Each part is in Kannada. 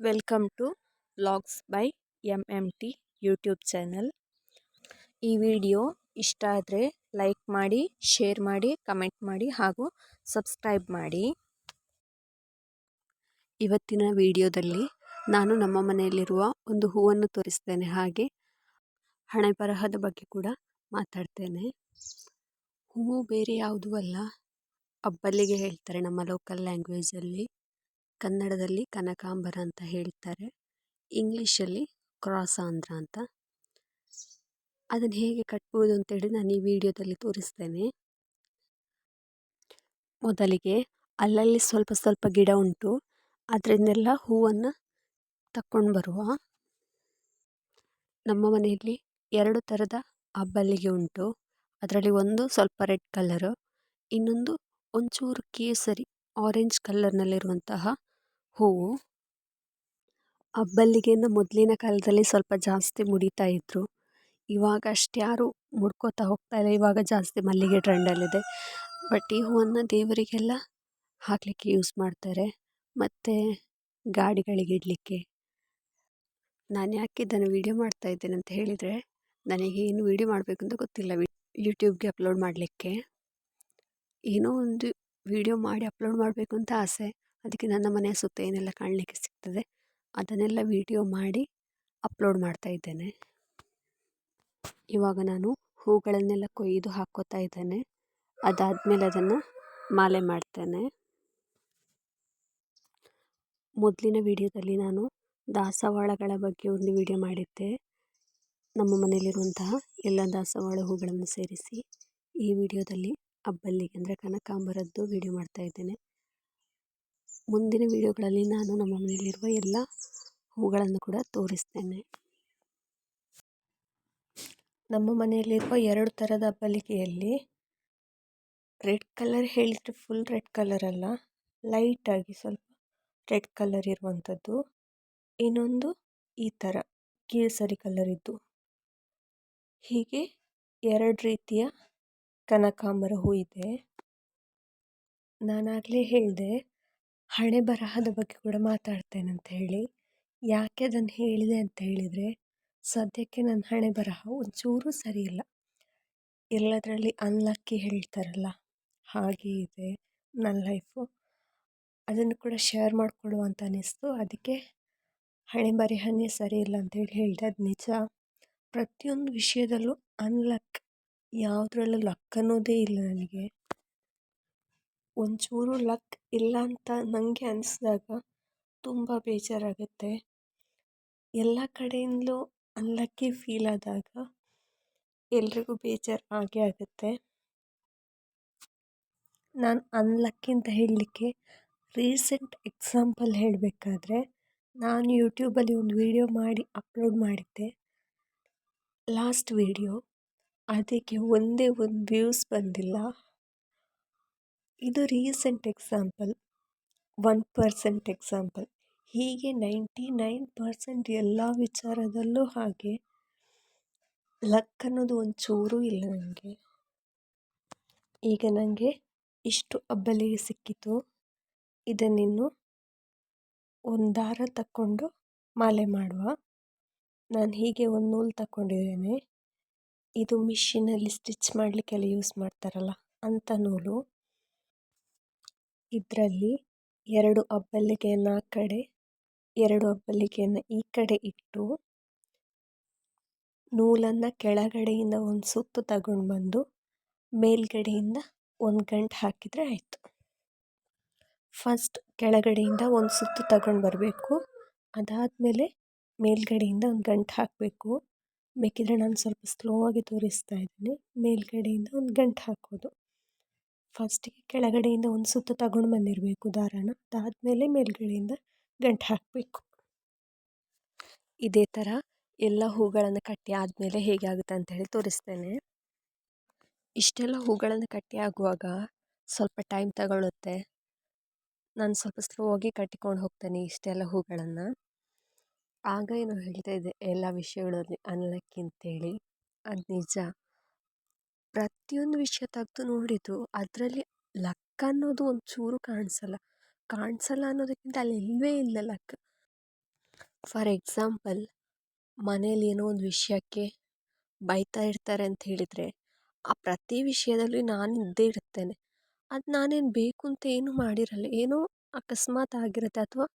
Welcome to blogs by M M T YouTube channel ಈ ವಿಡಿಯೋ ಇಷ್ಟ ಆದರೆ ಲೈಕ್ ಮಾಡಿ ಶೇರ್ ಮಾಡಿ ಕಮೆಂಟ್ ಮಾಡಿ ಹಾಗೂ ಸಬ್ಸ್ಕ್ರೈಬ್ ಮಾಡಿ. ಇವತ್ತಿನ ವಿಡಿಯೋದಲ್ಲಿ ನಾನು ನಮ್ಮ ಮನೆಯಲ್ಲಿರುವ ಒಂದು ಹೂವನ್ನು ತೋರಿಸ್ತೇನೆ. ಹಾಗೆ ಹಣೆ ಬರಹದ ಬಗ್ಗೆ ಕೂಡ ಮಾತಾಡ್ತೇನೆ. ಹೂವು ಬೇರೆ ಯಾವುದೂ ಅಲ್ಲ. ಅಬ್ಬಲ್ಲಿಗೆ ಹೇಳ್ತಾರೆ ನಮ್ಮ ಲೋಕಲ್ ಲ್ಯಾಂಗ್ವೇಜಲ್ಲಿ ಕನ್ನಡದಲ್ಲಿ ಕನಕಾಂಬರ ಅಂತ ಹೇಳ್ತಾರೆ. ಇಂಗ್ಲೀಷಲ್ಲಿ ಕ್ರಾಸ್ ಆಂಧ್ರ ಅಂತ. ಅದನ್ನು ಹೇಗೆ ಕಟ್ಬೋದು ಅಂತೇಳಿ ನಾನು ಈ ವಿಡಿಯೋದಲ್ಲಿ ತೋರಿಸ್ತೇನೆ. ಮೊದಲಿಗೆ ಅಲ್ಲಲ್ಲಿ ಸ್ವಲ್ಪ ಸ್ವಲ್ಪ ಗಿಡ ಉಂಟು. ಅದರಿಂದೆಲ್ಲ ಹೂವನ್ನು ತಕ್ಕೊಂಡು ಬರುವ. ನಮ್ಮ ಮನೆಯಲ್ಲಿ ಎರಡು ಥರದ ಅಬ್ಬಲ್ಲಿಗೆ ಉಂಟು. ಅದರಲ್ಲಿ ಒಂದು ಸ್ವಲ್ಪ ರೆಡ್ ಕಲರ್, ಇನ್ನೊಂದು ಒಂಚೂರು ಕೇಸರಿ, ಆರೆಂಜ್ ಕಲರ್ನಲ್ಲಿರುವಂತಹ ಹೂವು ಅಬ್ಬಲ್ಲಿಗೆನ ಮೊದಲಿನ ಕಾಲದಲ್ಲಿ ಸ್ವಲ್ಪ ಜಾಸ್ತಿ ಮುಡಿತಾ ಇದ್ದರು ಇವಾಗ ಅಷ್ಟ್ಯಾರು ಮುಡ್ಕೋತಾ ಹೋಗ್ತಾ ಇಲ್ಲ. ಇವಾಗ ಜಾಸ್ತಿ ಮಲ್ಲಿಗೆ ಟ್ರೆಂಡಲ್ಲಿದೆ. ಬಟ್ ಈ ಹೂವನ್ನು ದೇವರಿಗೆಲ್ಲ ಹಾಕಲಿಕ್ಕೆ ಯೂಸ್ ಮಾಡ್ತಾರೆ. ಮತ್ತು ಗಾಡಿಗಳಿಗೆ ಇಡಲಿಕ್ಕೆ. ನಾನು ಯಾಕೆ ಇದನ್ನು ವೀಡಿಯೋ ಮಾಡ್ತಾ ಇದ್ದೇನೆ ಅಂತ ಹೇಳಿದರೆ ನನಗೆ ಏನು ವೀಡಿಯೋ ಮಾಡಬೇಕು ಅಂತ ಗೊತ್ತಿಲ್ಲ. ಯೂಟ್ಯೂಬ್ಗೆ ಅಪ್ಲೋಡ್ ಮಾಡಲಿಕ್ಕೆ. ಏನೋ ಒಂದು ವೀಡಿಯೋ ಮಾಡಿ ಅಪ್ಲೋಡ್ ಮಾಡಬೇಕು ಅಂತ ಆಸೆ. ಅದಕ್ಕೆ ನನ್ನ ಮನೆಯ ಸುತ್ತ ಏನೆಲ್ಲ ಕಾಣಲಿಕ್ಕೆ ಸಿಗ್ತದೆ, ಅದನ್ನೆಲ್ಲ ವೀಡಿಯೋ ಮಾಡಿ ಅಪ್ಲೋಡ್ ಮಾಡ್ತಾ ಇದ್ದೇನೆ. ಇವಾಗ ನಾನು ಹೂಗಳನ್ನೆಲ್ಲ ಕೊಯ್ದು ಹಾಕೋತಾ ಇದ್ದೇನೆ, ಅದಾದಮೇಲೆ ಅದನ್ನು ಮಾಲೆ ಮಾಡ್ತೇನೆ. ಮೊದಲಿನ ವಿಡಿಯೋದಲ್ಲಿ ನಾನು ದಾಸವಾಳಗಳ ಬಗ್ಗೆ ಒಂದು ವಿಡಿಯೋ ಮಾಡಿದ್ದೆ. ನಮ್ಮ ಮನೆಯಲ್ಲಿರುವಂತಹ ಎಲ್ಲ ದಾಸವಾಳ ಹೂಗಳನ್ನು ಸೇರಿಸಿ ಈ ವಿಡಿಯೋದಲ್ಲಿ ಅಬ್ಬಲ್ಲಿಗೆ ಅಂದರೆ ಕನಕಾಂಬರದ್ದು ವಿಡಿಯೋ ಮಾಡ್ತಾ ಇದ್ದೇನೆ. ಮುಂದಿನ ವಿಡಿಯೋಗಳಲ್ಲಿ ನಾನು ನಮ್ಮ ಮನೆಯಲ್ಲಿರುವ ಎಲ್ಲ ಹೂಗಳನ್ನು ಕೂಡ ತೋರಿಸ್ತೇನೆ. ನಮ್ಮ ಮನೆಯಲ್ಲಿರುವ ಎರಡು ಥರದ ಬಲಿಕೆಯಲ್ಲಿ ರೆಡ್ ಕಲರ್ ಹೇಳಿದರೆ ಫುಲ್ ರೆಡ್ ಕಲರ್ ಅಲ್ಲ ಲೈಟಾಗಿ ಸ್ವಲ್ಪ ರೆಡ್ ಕಲರ್ ಇರುವಂಥದ್ದು. ಇನ್ನೊಂದು ಈ ಥರ ಕೇಸರಿ ಕಲರ್ ಇದ್ದು. ಹೀಗೆ ಎರಡು ರೀತಿಯ ಕನಕಾಂಬರ ಹೂ ಇದೆ. ನಾನಾಗಲೇ ಹೇಳಿದೆ ಹಣೆ ಬರಹದ ಬಗ್ಗೆ ಕೂಡ ಮಾತಾಡ್ತೇನೆ ಅಂತ ಹೇಳಿ. ಯಾಕೆ ಅದನ್ನು ಹೇಳಿದೆ ಅಂತ ಹೇಳಿದರೆ, ಸದ್ಯಕ್ಕೆ ನನ್ನ ಹಣೆ ಬರಹ ಒಂಚೂರು ಸರಿ ಇಲ್ಲ. ಎಲ್ಲದರಲ್ಲಿ ಅನ್ಲಕ್ಕಿ ಹೇಳ್ತಾರಲ್ಲ, ಹಾಗೆ ಇದೆ ನನ್ನ ಲೈಫು ಅದನ್ನು ಕೂಡ ಶೇರ್ ಮಾಡಿಕೊಳ್ಳುವ ಅಂತ ಅನ್ನಿಸ್ತು. ಅದಕ್ಕೆ ಹಣೆ ಬರಹನೇ ಸರಿ ಇಲ್ಲ ಅಂತೇಳಿ ಹೇಳಿದೆ. ಅದು ನಿಜ. ಪ್ರತಿಯೊಂದು ವಿಷಯದಲ್ಲೂ ಅನ್ಲಕ್ ಯಾವುದ್ರಲ್ಲೂ ಲಕ್ ಅನ್ನೋದೇ ಇಲ್ಲ ನನಗೆ. ಒಂಚೂರು ಲಕ್ ಇಲ್ಲ ಅಂತ ನನಗೆ ಅನಿಸಿದಾಗ ತುಂಬ ಬೇಜಾರಾಗುತ್ತೆ. ಎಲ್ಲ ಕಡೆಯಿಂದಲೂ ಅನ್ಲಕ್ಕಿ ಫೀಲ್ ಆದಾಗ ಎಲ್ರಿಗೂ ಬೇಜಾರು ಆಗೇ ಆಗುತ್ತೆ. ನಾನು ಅನ್ಲಕ್ಕಿ ಅಂತ ಹೇಳಲಿಕ್ಕೆ ರೀಸೆಂಟ್ ಎಕ್ಸಾಂಪಲ್ ಹೇಳಬೇಕಾದ್ರೆ ನಾನು ಯೂಟ್ಯೂಬಲ್ಲಿ ಒಂದು ವೀಡಿಯೋ ಮಾಡಿ ಅಪ್ಲೋಡ್ ಮಾಡಿದ್ದೆ. ಲಾಸ್ಟ್ ವೀಡಿಯೋ ಅದಕ್ಕೆ ಒಂದೇ ಒಂದು ವ್ಯೂಸ್ ಬಂದಿಲ್ಲ. ಇದು recent example one percent example ಹೀಗೆ ನೈಂಟಿ ನೈನ್ ಪರ್ಸೆಂಟ್ ಎಲ್ಲ ವಿಚಾರದಲ್ಲೂ ಹಾಗೆ ಲಕ್ ಅನ್ನೋದು ಒಂಚೂರೂ ಇಲ್ಲ ನನಗೆ. ಈಗ ನನಗೆ ಇಷ್ಟು ಅಬ್ಬಲಿಗೆ ಸಿಕ್ಕಿತು. ಇದನ್ನಿನ್ನು ಒಂದು ದಾರ ತಕ್ಕೊಂಡು ಮಾಲೆ ಮಾಡುವ. ನಾನು ಹೀಗೆ ಒಂದು ನೂಲು ತಗೊಂಡಿದ್ದೇನೆ ಇದು ಮಿಷಿನಲ್ಲಿ ಸ್ಟಿಚ್ ಮಾಡಲಿಕ್ಕೆಲ್ಲ ಯೂಸ್ ಮಾಡ್ತಾರಲ್ಲ ಅಂಥ ನೂಲು. ಇದರಲ್ಲಿ ಎರಡು ಅಬ್ಬಲಿಗೆಯನ್ನು ಆ ಕಡೆ, ಎರಡು ಅಬ್ಬಲಿಗೆಯನ್ನು ಈ ಕಡೆ ಇಟ್ಟು, ನೂಲನ್ನು ಕೆಳಗಡೆಯಿಂದ ಒಂದು ಸುತ್ತು ತಗೊಂಡು ಬಂದು, ಮೇಲ್ಗಡೆಯಿಂದ ಒಂದು ಗಂಟು ಹಾಕಿದರೆ ಆಯಿತು. ಫಸ್ಟ್ ಕೆಳಗಡೆಯಿಂದ ಒಂದು ಸುತ್ತು ತಗೊಂಡು ಬರಬೇಕು. ಅದಾದಮೇಲೆ ಮೇಲ್ಗಡೆಯಿಂದ ಒಂದು ಗಂಟು ಹಾಕಬೇಕು. ಬೇಕಿದ್ರೆ ನಾನು ಸ್ವಲ್ಪ ಸ್ಲೋ ಆಗಿ ತೋರಿಸ್ತಾ ಇದ್ದೀನಿ. ಮೇಲ್ಗಡೆಯಿಂದ ಒಂದು ಗಂಟು ಹಾಕೋದು. ಫಸ್ಟಿಗೆ ಕೆಳಗಡೆಯಿಂದ ಒಂದು ಸುತ್ತು ತಗೊಂಡು ಬಂದಿರಬೇಕು ದಾರಾನ. ಅದಾದಮೇಲೆ ಮೇಲುಗಡೆಯಿಂದ ಗಂಟು ಹಾಕಬೇಕು. ಇದೇ ಥರ ಎಲ್ಲ ಹೂಗಳನ್ನು ಕಟ್ಟಿ ಆದಮೇಲೆ ಹೇಗೆ ಆಗುತ್ತೆ ಹೇಳಿ ತೋರಿಸ್ತೇನೆ. ಇಷ್ಟೆಲ್ಲ ಹೂಗಳನ್ನು ಕಟ್ಟಿ ಆಗುವಾಗ ಸ್ವಲ್ಪ ಟೈಮ್ ತಗೊಳ್ಳುತ್ತೆ ನಾನು ಸ್ವಲ್ಪ ಸ್ಲೋ ಆಗಿ ಕಟ್ಟಿಕೊಂಡು ಹೋಗ್ತೇನೆ ಇಷ್ಟೆಲ್ಲ ಹೂಗಳನ್ನು. ಆಗ ಏನೋ ಹೇಳ್ತಾ ಇದ್ದೆ ಎಲ್ಲ ವಿಷಯಗಳಲ್ಲಿ ಅನ್ಲಕ್ಕಿ ಅಂತೇಳಿ ಅದು ನಿಜ. ಪ್ರತಿಯೊಂದು ವಿಷಯ ತೆಗ್ದು ನೋಡಿದ್ರು, ಅದರಲ್ಲಿ ಲಕ್ ಅನ್ನೋದು ಒಂಚೂರು ಕಾಣಿಸಲ್ಲ. ಕಾಣಿಸಲ್ಲ ಅನ್ನೋದಕ್ಕಿಂತ ಅಲ್ಲಿ ಇಲ್ಲವೇ ಇಲ್ಲ ಲಕ್. ಫಾರ್ ಎಕ್ಸಾಂಪಲ್, ಮನೇಲಿ ಏನೋ ಒಂದು ವಿಷಯಕ್ಕೆ ಬೈತಾ ಇರ್ತಾರೆ ಅಂತ ಹೇಳಿದರೆ, ಆ ಪ್ರತಿ ವಿಷಯದಲ್ಲಿ ನಾನು ಇದ್ದೇ ಇರ್ತೇನೆ ಅದು ನಾನೇನು ಬೇಕು ಅಂತ ಏನು ಮಾಡಿರಲ್ಲ. ಏನೋ ಅಕಸ್ಮಾತ್ ಆಗಿರುತ್ತೆ ಅಥವಾ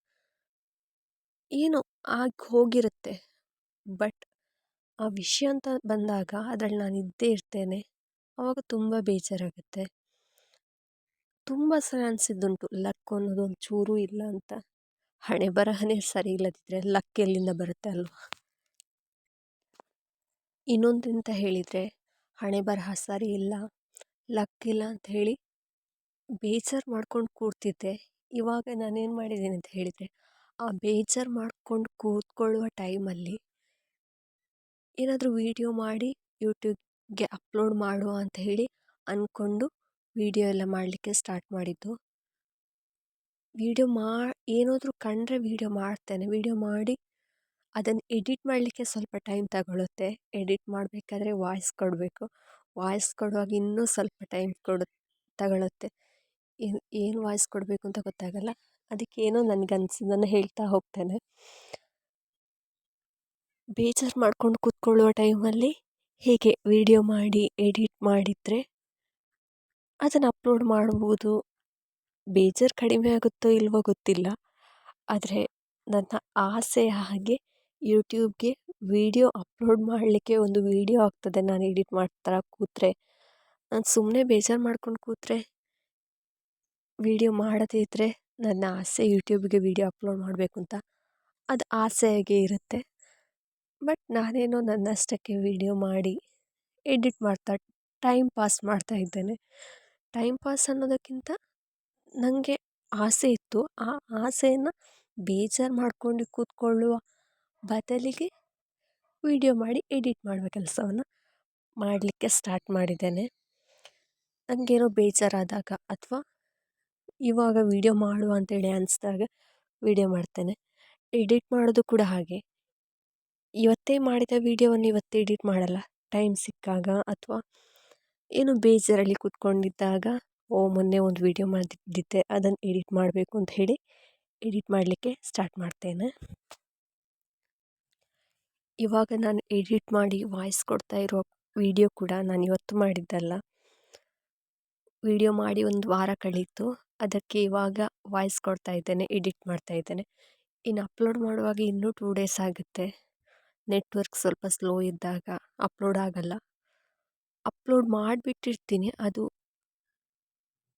ಏನೋ ಆಗಿ ಹೋಗಿರುತ್ತೆ. ಬಟ್ ಆ ವಿಷಯ ಅಂತ ಬಂದಾಗ ಅದ್ರಲ್ಲಿ ನಾನು ಇದ್ದೇ ಇರ್ತೇನೆ. ಆವಾಗ ತುಂಬ ಬೇಜಾರಾಗುತ್ತೆ. ತುಂಬ ಸಲ ಅನಿಸಿದ್ದುಂಟು, ಲಕ್ ಅನ್ನೋದು ಒಂದು ಚೂರೂ ಇಲ್ಲ ಅಂತ. ಹಣೆ ಬರಹನೇ ಸರಿ ಇಲ್ಲದಿದ್ದರೆ ಲಕ್ ಎಲ್ಲಿಂದ ಬರುತ್ತೆ ಅಲ್ವಾ? ಇನ್ನೊಂದು ಅಂತ ಹೇಳಿದರೆ, ಹಣೆ ಬರಹ ಸರಿ ಇಲ್ಲ, ಲಕ್ ಇಲ್ಲ ಅಂತ ಹೇಳಿ ಬೇಜಾರು ಮಾಡ್ಕೊಂಡು ಕೂರ್ತಿದ್ದೆ. ಇವಾಗ ನಾನೇನು ಮಾಡಿದ್ದೀನಿ ಅಂತ ಹೇಳಿದರೆ, ಆ ಬೇಜಾರು ಮಾಡ್ಕೊಂಡು ಕೂತ್ಕೊಳ್ಳುವ ಟೈಮಲ್ಲಿ ಏನಾದರೂ ವೀಡಿಯೋ ಮಾಡಿ ಯೂಟ್ಯೂಬ್ಗೆ ಅಪ್ಲೋಡ್ ಮಾಡುವ ಅಂತ ಹೇಳಿ ಅಂದ್ಕೊಂಡು ವೀಡಿಯೋ ಎಲ್ಲ ಮಾಡಲಿಕ್ಕೆ ಸ್ಟಾರ್ಟ್ ಮಾಡಿದ್ದು. ವೀಡಿಯೋ ಮಾ, ಏನಾದರೂ ಕಂಡರೆ ವೀಡಿಯೋ ಮಾಡ್ತೇನೆ. ವೀಡಿಯೋ ಮಾಡಿ ಅದನ್ನು ಎಡಿಟ್ ಮಾಡಲಿಕ್ಕೆ ಸ್ವಲ್ಪ ಟೈಮ್ ತಗೊಳ್ಳುತ್ತೆ ಎಡಿಟ್ ಮಾಡಬೇಕಾದ್ರೆ ವಾಯ್ಸ್ ಕೊಡಬೇಕು. ವಾಯ್ಸ್ ಕೊಡುವಾಗ ಇನ್ನೂ ಸ್ವಲ್ಪ ಟೈಮ್ ಕೊಡು ತಗೊಳ್ಳುತ್ತೆ ಏನು ಏನು ವಾಯ್ಸ್ ಕೊಡಬೇಕು ಅಂತ ಗೊತ್ತಾಗಲ್ಲ. ಅದಕ್ಕೇನೋ ನನಗೆ ಅನ್ಸಿದ್ದನ್ನು ಹೇಳ್ತಾ ಹೋಗ್ತೇನೆ. ಬೇಜಾರು ಮಾಡ್ಕೊಂಡು ಕೂತ್ಕೊಳ್ಳುವ ಟೈಮಲ್ಲಿ ಹೀಗೆ ವೀಡಿಯೋ ಮಾಡಿ, ಎಡಿಟ್ ಮಾಡಿದರೆ ಅದನ್ನು ಅಪ್ಲೋಡ್ ಮಾಡ್ಬೋದು. ಬೇಜಾರು ಕಡಿಮೆ ಆಗುತ್ತೋ ಇಲ್ವೋ ಗೊತ್ತಿಲ್ಲ. ಆದರೆ ನನ್ನ ಆಸೆ ಹಾಗೆ ಯೂಟ್ಯೂಬ್ಗೆ ವೀಡಿಯೋ ಅಪ್ಲೋಡ್ ಮಾಡಲಿಕ್ಕೆ ಒಂದು ವಿಡಿಯೋ ಆಗ್ತದೆ. ನಾನು ಎಡಿಟ್ ಮಾಡ್ತಾ ಕೂತ್ರೆ, ನಾನು ಸುಮ್ಮನೆ ಬೇಜಾರು ಮಾಡ್ಕೊಂಡು ಕೂತ್ರೆ, ವಿಡಿಯೋ ಮಾಡದೇ ಇದ್ದರೆ ನನ್ನ ಆಸೆ ಯೂಟ್ಯೂಬ್ಗೆ ವಿಡಿಯೋ ಅಪ್ಲೋಡ್ ಮಾಡಬೇಕು ಅಂತ. ಅದು ಆಸೆಯಾಗೇ ಇರುತ್ತೆ. ಬಟ್ ನಾನೇನೋ ನನ್ನಷ್ಟಕ್ಕೆ ವೀಡಿಯೋ ಮಾಡಿ ಎಡಿಟ್ ಮಾಡ್ತಾ, ಟೈಮ್ ಪಾಸ್ ಮಾಡ್ತಾ ಇದ್ದೇನೆ. ಟೈಮ್ ಪಾಸ್ ಅನ್ನೋದಕ್ಕಿಂತ ನನಗೆ ಆಸೆ ಇತ್ತು. ಆ ಆಸೆಯನ್ನು ಬೇಜಾರು ಮಾಡಿಕೊಂಡು ಕೂತ್ಕೊಳ್ಳುವ ಬದಲಿಗೆ ವೀಡಿಯೋ ಮಾಡಿ ಎಡಿಟ್ ಮಾಡುವ ಕೆಲಸವನ್ನು ಮಾಡಲಿಕ್ಕೆ ಸ್ಟಾರ್ಟ್ ಮಾಡಿದ್ದೇನೆ. ನನಗೇನೋ ಬೇಜಾರಾದಾಗ ಅಥವಾ ಇವಾಗ ವೀಡಿಯೋ ಮಾಡುವ ಅಂತೇಳಿ ಅನಿಸ್ದಾಗ ವೀಡಿಯೋ ಮಾಡ್ತೇನೆ. ಎಡಿಟ್ ಮಾಡೋದು ಕೂಡ ಹಾಗೆ. ಇವತ್ತೇ ಮಾಡಿದ ವೀಡಿಯೋವನ್ನು ಇವತ್ತೇ ಎಡಿಟ್ ಮಾಡಲ್ಲ. ಟೈಮ್ ಸಿಕ್ಕಾಗ ಅಥವಾ ಏನು ಬೇಜಾರಲ್ಲಿ ಕೂತ್ಕೊಂಡಿದ್ದಾಗ, ಓ, ಮೊನ್ನೆ ಒಂದು ವೀಡಿಯೋ ಮಾಡಿದ್ದಿದ್ದೆ ಅದನ್ನು ಎಡಿಟ್ ಮಾಡಬೇಕು ಅಂತ ಹೇಳಿ ಎಡಿಟ್ ಮಾಡಲಿಕ್ಕೆ ಸ್ಟಾರ್ಟ್ ಮಾಡ್ತೇನೆ. ಇವಾಗ ನಾನು ಎಡಿಟ್ ಮಾಡಿ ವಾಯ್ಸ್ ಕೊಡ್ತಾ ಇರೋ ವೀಡಿಯೋ ಕೂಡ ನಾನು ಇವತ್ತು ಮಾಡಿದ್ದಲ್ಲ. ವಿಡಿಯೋ ಮಾಡಿ ಒಂದು ವಾರ ಕಳೀತು. ಅದಕ್ಕೆ ಇವಾಗ ವಾಯ್ಸ್ ಕೊಡ್ತಾ ಇದ್ದೇನೆ, ಎಡಿಟ್ ಮಾಡ್ತಾ ಇದ್ದೇನೆ. ಇನ್ನು ಅಪ್ಲೋಡ್ ಮಾಡುವಾಗ ಇನ್ನೂ ಟೂ ಡೇಸ್ ಆಗುತ್ತೆ. ನೆಟ್ವರ್ಕ್ ಸ್ವಲ್ಪ ಸ್ಲೋ ಇದ್ದಾಗ ಅಪ್ಲೋಡ್ ಆಗಲ್ಲ. ಅಪ್ಲೋಡ್ ಮಾಡಿಬಿಟ್ಟಿರ್ತೀನಿ. ಅದು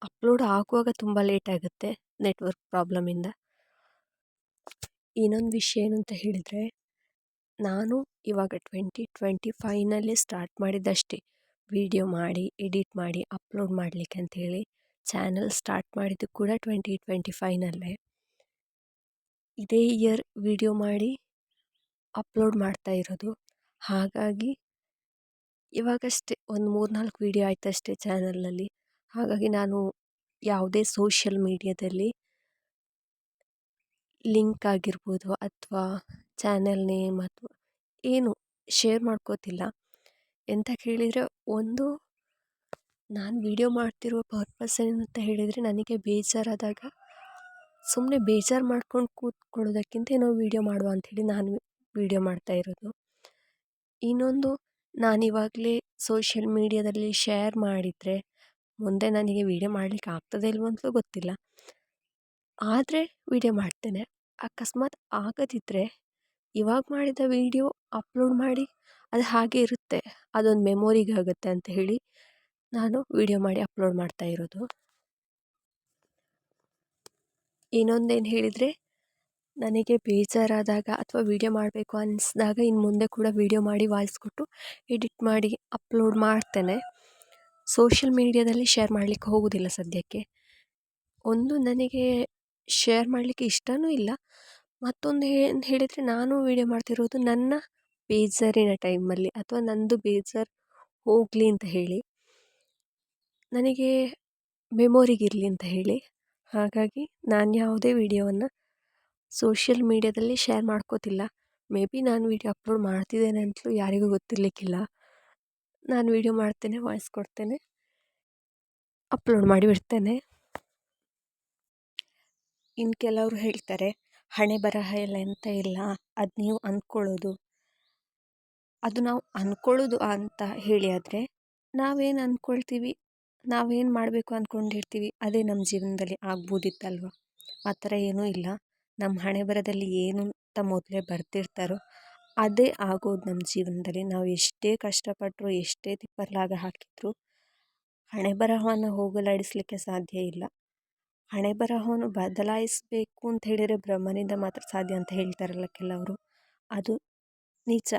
ಅಪ್ಲೋಡ್ ಆಗುವಾಗ ತುಂಬ ಲೇಟ್ ಆಗುತ್ತೆ ನೆಟ್ವರ್ಕ್ ಪ್ರಾಬ್ಲಮಿಂದ. ಇನ್ನೊಂದು ವಿಷಯ ಏನಂತ ಹೇಳಿದರೆ, ನಾನು ಇವಾಗ ಟ್ವೆಂಟಿ ಟ್ವೆಂಟಿ ಫೈವ್ನಲ್ಲಿ ಸ್ಟಾರ್ಟ್ ಮಾಡಿದ್ದಷ್ಟೇ. ವಿಡಿಯೋ ಮಾಡಿ, ಎಡಿಟ್ ಮಾಡಿ, ಅಪ್ಲೋಡ್ ಮಾಡಲಿಕ್ಕೆ ಅಂಥೇಳಿ ಚಾನಲ್ ಸ್ಟಾರ್ಟ್ ಮಾಡಿದ್ದು ಕೂಡ ಟ್ವೆಂಟಿ ಟ್ವೆಂಟಿ ಫೈನಲ್ಲೇ ಇದೇ ಇಯರ್ ವಿಡಿಯೋ ಮಾಡಿ ಅಪ್ಲೋಡ್ ಮಾಡ್ತಾ ಇರೋದು. ಹಾಗಾಗಿ ಇವಾಗಷ್ಟೇ ಒಂದು ಮೂರು ನಾಲ್ಕು ವೀಡಿಯೋ ಆಯ್ತಷ್ಟೇ ಚಾನಲಲ್ಲಿ ಹಾಗಾಗಿ ನಾನು ಯಾವುದೇ ಸೋಷಿಯಲ್ ಮೀಡಿಯಾದಲ್ಲಿ ಲಿಂಕ್ ಆಗಿರ್ಬೋದು ಅಥವಾ ಚಾನೆಲ್ ನೇಮ್ ಅಥವಾ ಏನು ಶೇರ್ ಮಾಡ್ಕೋತಿಲ್ಲ. ಎಂತ ಕೇಳಿದರೆ ಒಂದು ನಾನು ವೀಡಿಯೋ ಮಾಡ್ತಿರುವ ಪರ್ಪಸ್ ಏನಂತ ಹೇಳಿದರೆ ನನಗೆ ಬೇಜಾರಾದಾಗ ಸುಮ್ಮನೆ ಬೇಜಾರು ಮಾಡ್ಕೊಂಡು ಕೂತ್ಕೊಳ್ಳೋದಕ್ಕಿಂತ ಏನೋ ವೀಡಿಯೋ ಮಾಡುವ ಅಂಥೇಳಿ ನಾನು ವೀಡಿಯೋ ಮಾಡ್ತಾ ಇರೋದು. ಇನ್ನೊಂದು, ನಾನಿವಾಗಲೇ ಸೋಷಿಯಲ್ ಮೀಡಿಯಾದಲ್ಲಿ ಶೇರ್ ಮಾಡಿದರೆ, ಮುಂದೆ ನನಗೆ ವೀಡಿಯೋ ಮಾಡಲಿಕ್ಕೆ ಆಗ್ತದೆ ಇಲ್ವೋ ಅಂತಲೂ ಗೊತ್ತಿಲ್ಲ. ಆದರೆ ವೀಡಿಯೋ ಮಾಡ್ತೇನೆ. ಅಕಸ್ಮಾತ್ ಆಗದಿದ್ದರೆ ಇವಾಗ ಮಾಡಿದ ವಿಡಿಯೋ ಅಪ್ಲೋಡ್ ಮಾಡಿ, ಅದು ಹಾಗೆ ಇರುತ್ತೆ. ಅದೊಂದು ಮೆಮೊರಿಗಾಗುತ್ತೆ ಅಂತ ಹೇಳಿ, ನಾನು ವೀಡಿಯೋ ಮಾಡಿ ಅಪ್ಲೋಡ್ ಮಾಡ್ತಾ ಇರೋದು. ಇನ್ನೊಂದೇನು ಹೇಳಿದರೆ ನನಗೆ ಬೇಜಾರಾದಾಗ ಅಥವಾ ವೀಡಿಯೋ ಮಾಡಬೇಕು ಅನಿಸ್ದಾಗ ಇನ್ನು ಮುಂದೆ ಕೂಡ ವೀಡಿಯೋ ಮಾಡಿ ವಾಯ್ಸ್ ಕೊಟ್ಟು ಎಡಿಟ್ ಮಾಡಿ ಅಪ್ಲೋಡ್ ಮಾಡ್ತೇನೆ. ಸೋಷಿಯಲ್ ಮೀಡಿಯಾದಲ್ಲಿ ಶೇರ್ ಮಾಡಲಿಕ್ಕೆ ಹೋಗೋದಿಲ್ಲ ಸದ್ಯಕ್ಕೆ. ಒಂದು ನನಗೆ ಶೇರ್ ಮಾಡಲಿಕ್ಕೆ ಇಷ್ಟವೂ ಇಲ್ಲ. ಮತ್ತೊಂದು ಏನು ಹೇಳಿದರೆ ನಾನು ವೀಡಿಯೋ ಮಾಡ್ತಿರೋದು ನನ್ನ ಬೇಜಾರಿನ ಟೈಮಲ್ಲಿ ಅಥವಾ ನನ್ನದು ಬೇಜಾರು ಹೋಗಲಿ ಅಂತ ಹೇಳಿ. ನನಗೆ ಮೆಮೊರಿಗಿರಲಿ ಅಂತ ಹೇಳಿ. ಹಾಗಾಗಿ ನಾನು ಯಾವುದೇ ವೀಡಿಯೋವನ್ನು ಸೋಷಿಯಲ್ ಮೀಡ್ಯಾದಲ್ಲಿ ಶೇರ್ ಮಾಡ್ಕೋತಿಲ್ಲ. ಮೇ ಬಿ ನಾನು ವೀಡಿಯೋ ಅಪ್ಲೋಡ್ ಮಾಡ್ತಿದ್ದೇನೆ ಅಂತಲೂ ಯಾರಿಗೂ ಗೊತ್ತಿರಲಿಕ್ಕಿಲ್ಲ. ನಾನು ವೀಡಿಯೋ ಮಾಡ್ತೇನೆ, ವಾಯ್ಸ್ ಕೊಡ್ತೇನೆ, ಅಪ್ಲೋಡ್ ಮಾಡಿ ಬಿಡ್ತೇನೆ. ಇನ್ನು ಕೆಲವರು ಹೇಳ್ತಾರೆ, ಹಣೆ ಬರಹ ಎಲ್ಲ ಎಂತ ಇಲ್ಲ, ಅದು ನೀವು ಅಂದ್ಕೊಳ್ಳೋದು ಅದು ನಾವು ಅಂದ್ಕೊಳ್ಳೋದು ಅಂತ ಹೇಳಿ ಆದರೆ, ನಾವೇನು ಅಂದ್ಕೊಳ್ತೀವಿ ನಾವೇನು ಮಾಡಬೇಕು ಅಂದ್ಕೊಂಡಿರ್ತೀವಿ ಅದೇ ನಮ್ಮ ಜೀವನದಲ್ಲಿ ಆಗ್ಬೋದಿತ್ತಲ್ವ? ಆ ಥರ ಏನೂ ಇಲ್ಲ. ನಮ್ಮ ಹಣೆ ಬರದಲ್ಲಿ ಏನು ಅಂತ ಮೊದಲೇ ಬರೆದಿರ್ತಾರೋ ಅದೇ ಆಗೋದು ನಮ್ಮ ಜೀವನದಲ್ಲಿ. ನಾವು ಎಷ್ಟೇ ಕಷ್ಟಪಟ್ಟರು ಎಷ್ಟೇ ತಿಪ್ಪರ್ಲಾಗ ಹಾಕಿದ್ರು ಹಣೆ ಬರಹವನ್ನು ಹೋಗಲಾಡಿಸಲಿಕ್ಕೆ ಸಾಧ್ಯ ಇಲ್ಲ. ಹಣೆ ಬರಹವನ್ನು ಬದಲಾಯಿಸಬೇಕು ಅಂತ ಹೇಳಿದರೆ ಬ್ರಹ್ಮನಿಂದ ಮಾತ್ರ ಸಾಧ್ಯ ಅಂತ ಹೇಳ್ತಾರಲ್ಲ ಕೆಲವರು. ಅದು ನಿಜ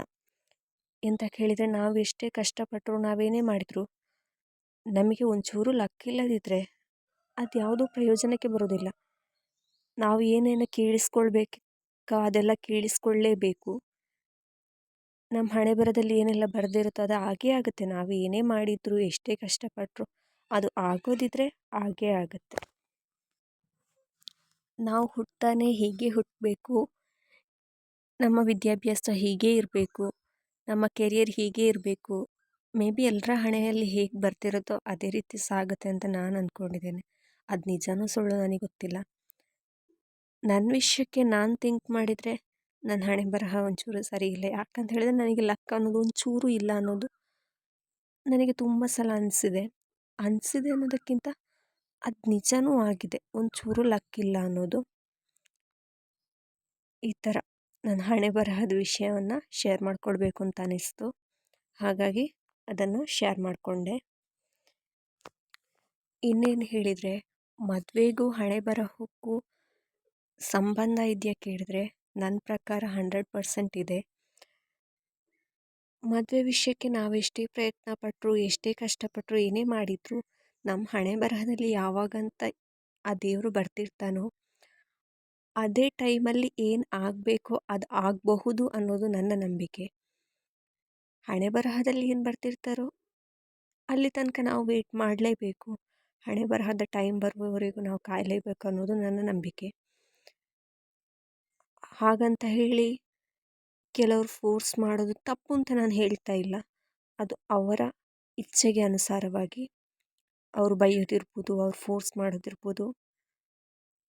ಎಂತ ಕೇಳಿದರೆ ನಾವು ಎಷ್ಟೇ ಕಷ್ಟಪಟ್ಟರು ನಾವೇನೇ ಮಾಡಿದ್ರು, ನಮಗೆ ಒಂಚೂರು ಲಕ್ಕಿಲ್ಲದಿದ್ದರೆ ಅದು ಯಾವುದೂ ಪ್ರಯೋಜನಕ್ಕೆ ಬರೋದಿಲ್ಲ ನಾವು ಏನೇನು ಕೇಳಿಸ್ಕೊಳ್ಬೇಕು ಅದೆಲ್ಲ ಕೇಳಿಸ್ಕೊಳ್ಳೇಬೇಕು ನಮ್ಮ ಹಣೆ ಬರದಲ್ಲಿ ಏನೆಲ್ಲ ಬರೆದಿರುತ್ತೋ ಅದು ಆಗೇ ಆಗುತ್ತೆ. ನಾವು ಏನೇ ಮಾಡಿದರೂ, ಎಷ್ಟೇ ಕಷ್ಟಪಟ್ಟರು ಅದು ಆಗೋದಿದ್ರೆ ಆಗೇ ಆಗುತ್ತೆ. ನಾವು ಹುಟ್ತಾನೆ ಹೀಗೆ ಹುಟ್ಟಬೇಕು ನಮ್ಮ ವಿದ್ಯಾಭ್ಯಾಸ ಹೀಗೆ ಇರಬೇಕು. ನಮ್ಮ ಕೆರಿಯರ್ ಹೀಗೆ ಇರಬೇಕು. ಮೇ ಬಿ ಎಲ್ಲರ ಹಣೆಯಲ್ಲಿ ಹೇಗೆ ಬರ್ತಿರುತ್ತೋ ಅದೇ ರೀತಿ ಸಾಗುತ್ತೆ ಅಂತ ನಾನು ಅಂದ್ಕೊಂಡಿದ್ದೇನೆ ಅದು ನಿಜನೂ ಸುಳ್ಳು ನನಗೆ ಗೊತ್ತಿಲ್ಲ. ನನ್ನ ವಿಷಯಕ್ಕೆ ನಾನು ಥಿಂಕ್ ಮಾಡಿದರೆ ನನ್ನ ಹಣೆ ಬರಹ ಒಂಚೂರು ಸರಿ ಇಲ್ಲ. ಯಾಕಂತ ಹೇಳಿದರೆ ನನಗೆ ಲಕ್ ಅನ್ನೋದು ಒಂಚೂರು ಇಲ್ಲ ಅನ್ನೋದು ನನಗೆ ತುಂಬ ಸಲ ಅನಿಸಿದೆ. ಅನಿಸಿದೆ ಅನ್ನೋದಕ್ಕಿಂತ ಅದು ನಿಜವೂ ಆಗಿದೆ. ಒಂಚೂರು ಲಕ್ ಇಲ್ಲ ಅನ್ನೋದು. ಈ ಥರ ನನ್ನ ಹಣೆ ಬರಹದ ವಿಷಯವನ್ನು ಶೇರ್ ಮಾಡಿಕೊಡ್ಬೇಕು ಅಂತ ಅನ್ನಿಸ್ತು ಹಾಗಾಗಿ ಅದನ್ನು ಶೇರ್ ಮಾಡಿಕೊಂಡೆ. ಇನ್ನೇನು ಹೇಳಿದರೆ ಮದುವೆಗೂ ಹಣೆ ಬರಹಕ್ಕೂ ಸಂಬಂಧ ಇದೆಯಾ ಕೇಳಿದ್ರೆ? ನನ್ನ ಪ್ರಕಾರ ಹಂಡ್ರೆಡ್ ಪರ್ಸೆಂಟ್ ಇದೆ. ಮದುವೆ ವಿಷಯಕ್ಕೆ ನಾವೆಷ್ಟೇ ಪ್ರಯತ್ನ ಪಟ್ಟರು ಎಷ್ಟೇ ಕಷ್ಟಪಟ್ಟರು ಏನೇ ಮಾಡಿದರೂ ನಮ್ಮ ಹಣೆ ಬರಹದಲ್ಲಿ ಯಾವಾಗಂತ ಆ ದೇವರು ಬರ್ತಿರ್ತಾನೋ, ಅದೇ ಟೈಮಲ್ಲಿ ಏನು ಆಗಬೇಕೋ ಅದು ಆಗಬಹುದು ಅನ್ನೋದು ನನ್ನ ನಂಬಿಕೆ. ಹಣೆ ಬರಹದಲ್ಲಿ ಏನು ಬರ್ತಿರ್ತಾರೋ, ಅಲ್ಲಿ ತನಕ ನಾವು ವೇಟ್ ಮಾಡಲೇಬೇಕು. ಹಣೆ ಬರಹದ ಟೈಮ್ ಬರುವವರೆಗೂ ನಾವು ಕಾಯಲೇಬೇಕು ಅನ್ನೋದು ನನ್ನ ನಂಬಿಕೆ. ಹಾಗಂತ ಹೇಳಿ ಕೆಲವರು ಫೋರ್ಸ್ ಮಾಡೋದು ತಪ್ಪು ಅಂತ ನಾನು ಹೇಳ್ತಾ ಇಲ್ಲ. ಅದು ಅವರ ಇಚ್ಛೆಗೆ ಅನುಸಾರವಾಗಿ ಅವರು ಬೈಯೋದಿರ್ಬೋದು, ಅವ್ರು ಫೋರ್ಸ್ ಮಾಡೋದಿರ್ಬೋದು.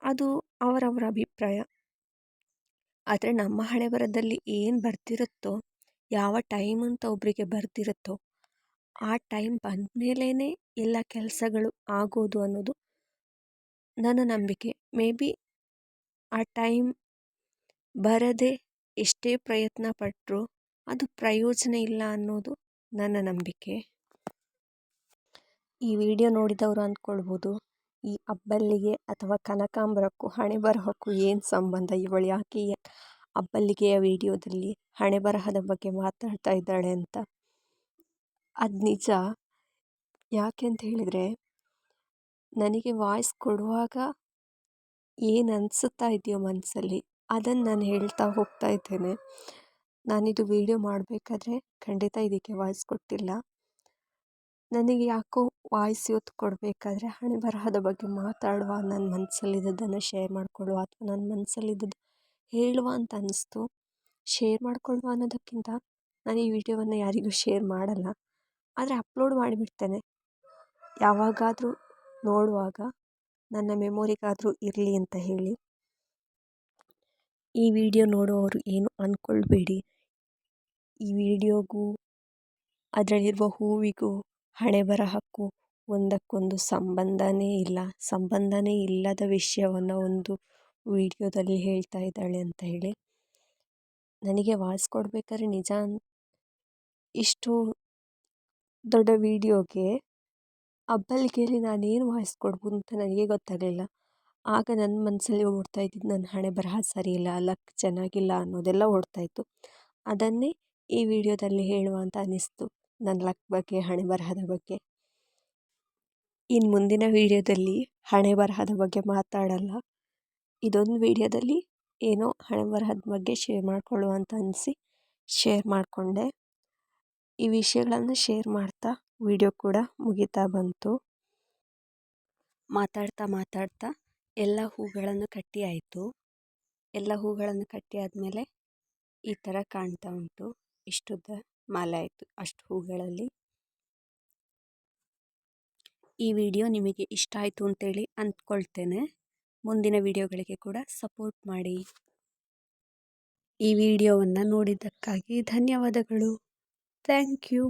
ಅದು ಅವರವರ ಅಭಿಪ್ರಾಯ. ಆದರೆ ನಮ್ಮ ಹಳೆಬರದಲ್ಲಿ ಏನು ಬರ್ತಿರುತ್ತೋ, ಯಾವ ಟೈಮ್ ಅಂತ ಒಬ್ಬರಿಗೆ ಬರ್ತಿರುತ್ತೋ, ಆ ಟೈಮ್ ಬಂದ ಮೇಲೇ ಎಲ್ಲ ಕೆಲಸಗಳು ಆಗೋದು ಅನ್ನೋದು ನನ್ನ ನಂಬಿಕೆ. ಮೇ ಬಿ ಆ ಟೈಮ್ ಬರದೆ ಎಷ್ಟೇ ಪ್ರಯತ್ನ ಪಟ್ಟರೂ ಅದು ಪ್ರಯೋಜನ ಇಲ್ಲ ಅನ್ನೋದು ನನ್ನ ನಂಬಿಕೆ. ಈ ವಿಡಿಯೋ ನೋಡಿದವರು ಅಂದ್ಕೊಳ್ಬೋದು, ಈ ಅಬ್ಬಲ್ಲಿಗೆ ಅಥವಾ ಕನಕಾಂಬರಕ್ಕೂ ಹಣೆ ಬರಹಕ್ಕೂ ಏನು ಸಂಬಂಧ ಇವಳು ಯಾಕೆ ಅಬ್ಬಲ್ಲಿಗೆಯ ವಿಡಿಯೋದಲ್ಲಿ ಹಣೆ ಬರಹದ ಬಗ್ಗೆ ಮಾತಾಡ್ತಾ ಇದ್ದಾಳೆ ಅಂತ? ಅದು ನಿಜ. ಯಾಕೆ ಅಂತ ಹೇಳಿದರೆ, ನನಗೆ ವಾಯ್ಸ್ ಕೊಡುವಾಗ ಏನು ಅನಿಸುತ್ತಾ ಇದೆಯೋ ಮನಸ್ಸಲ್ಲಿ ಅದನ್ನು ನಾನು ಹೇಳ್ತಾ ಹೋಗ್ತಾ ಇದ್ದೇನೆ. ನಾನಿದು ವಿಡಿಯೋ ಮಾಡಬೇಕಾದ್ರೆ ಖಂಡಿತ ಇದಕ್ಕೆ ವಾಯ್ಸ್ ಕೊಟ್ಟಿಲ್ಲ. ನನಗೆ ಯಾಕೋ ವಾಯ್ಸ್ ಇವತ್ತು ಕೊಡಬೇಕಾದ್ರೆ ಹಣೆ ಬರಹದ ಬಗ್ಗೆ ಮಾತಾಡುವ ನನ್ನ ಮನಸ್ಸಲ್ಲಿದ್ದದ್ದನ್ನು ಶೇರ್ ಮಾಡಿಕೊಳ್ಳುವ ಅಥವಾ ನನ್ನ ಮನಸ್ಸಲ್ಲಿದ್ದದ್ದು ಹೇಳುವ ಅಂತ ಅನ್ನಿಸ್ತು ಶೇರ್ ಮಾಡಿಕೊಳ್ಳುವ ಅನ್ನೋದಕ್ಕಿಂತ ನಾನು ಈ ವಿಡಿಯೋವನ್ನು ಯಾರಿಗೂ ಶೇರ್ ಮಾಡಲ್ಲ. ಆದರೆ ಅಪ್ಲೋಡ್ ಮಾಡಿಬಿಡ್ತೇನೆ. ಯಾವಾಗಾದರೂ ನೋಡುವಾಗ ನನ್ನ ಮೆಮೊರಿಗಾದರೂ ಇರಲಿ ಅಂತ ಹೇಳಿ. ಈ ವಿಡಿಯೋ ನೋಡುವವರು ಏನು ಅಂದ್ಕೊಳ್ಬೇಡಿ ಈ ವಿಡಿಯೋಗೂ ಅದರಲ್ಲಿರುವ ಹೂವಿಗೂ ಹಣೆ ಬರಹಕ್ಕೂ ಒಂದಕ್ಕೊಂದು ಸಂಬಂಧನೇ ಇಲ್ಲ. ಸಂಬಂಧನೇ ಇಲ್ಲದ ವಿಷಯವನ್ನು ಒಂದು ವಿಡಿಯೋದಲ್ಲಿ ಹೇಳ್ತಾ ಇದ್ದಾಳೆ ಅಂತ ಹೇಳಿ. ನನಗೆ ವಾಯ್ಸ್ ಕೊಡಬೇಕಾದ್ರೆ ನಿಜ ಇಷ್ಟು ದೊಡ್ಡ ವಿಡಿಯೋಗೆ ಅಬ್ಬಲಿಗೆಯಲ್ಲಿ ನಾನೇನು ವಾಯ್ಸ್ ಕೊಡ್ಬೋದು ಅಂತ ನನಗೆ ಗೊತ್ತಾಗಲಿಲ್ಲ. ಆಗ ನನ್ನ ಮನಸ್ಸಲ್ಲಿ ಓಡ್ತಾ ಇದ್ದಿದ್ದು ನನ್ನ ಹಣೆ ಬರಹ ಸರಿಯಿಲ್ಲ ಲಕ್ ಚೆನ್ನಾಗಿಲ್ಲ ಅನ್ನೋದೆಲ್ಲ ಓಡ್ತಾ ಇತ್ತು. ಅದನ್ನೇ ಈ ವಿಡಿಯೋದಲ್ಲಿ ಹೇಳುವ ಅಂತ ಅನ್ನಿಸ್ತು, ನನ್ನ ಲಕ್ ಬಗ್ಗೆ, ಹಣೆ ಬರಹದ ಬಗ್ಗೆ. ಇನ್ನು ಮುಂದಿನ ವಿಡಿಯೋದಲ್ಲಿ ಹಣೆ ಬರಹದ ಬಗ್ಗೆ ಮಾತಾಡಲ್ಲ. ಇದೊಂದು ವಿಡಿಯೋದಲ್ಲಿ ಏನೋ ಹಣೆ ಬರಹದ ಬಗ್ಗೆ ಶೇರ್ ಮಾಡಿಕೊಳ್ಳುವ ಅಂತ ಅನಿಸಿ ಶೇರ್ ಮಾಡಿಕೊಂಡೆ. ಈ ವಿಷಯಗಳನ್ನು ಶೇರ್ ಮಾಡ್ತಾ ವಿಡಿಯೋ ಕೂಡ ಮುಗಿತಾ ಬಂತು. ಮಾತಾಡ್ತಾ ಮಾತಾಡ್ತಾ ಎಲ್ಲ ಹೂಗಳನ್ನು ಕಟ್ಟಿ ಆಯಿತು. ಎಲ್ಲ ಹೂಗಳನ್ನು ಕಟ್ಟಿ ಆದಮೇಲೆ ಈ ಥರ ಕಾಣ್ತಾ ಉಂಟು. ಇಷ್ಟುದ್ದ ಮಾಲೆ ಆಯಿತು ಅಷ್ಟು ಹೂಗಳಲ್ಲಿ. ಈ ವಿಡಿಯೋ ನಿಮಗೆ ಇಷ್ಟ ಆಯಿತು ಅಂತೇಳಿ ಅಂದ್ಕೊಳ್ತೇನೆ. ಮುಂದಿನ ವಿಡಿಯೋಗಳಿಗೆ ಕೂಡ ಸಪೋರ್ಟ್ ಮಾಡಿ. ಈ ವಿಡಿಯೋವನ್ನು ನೋಡಿದ್ದಕ್ಕಾಗಿ ಧನ್ಯವಾದಗಳು. Thank you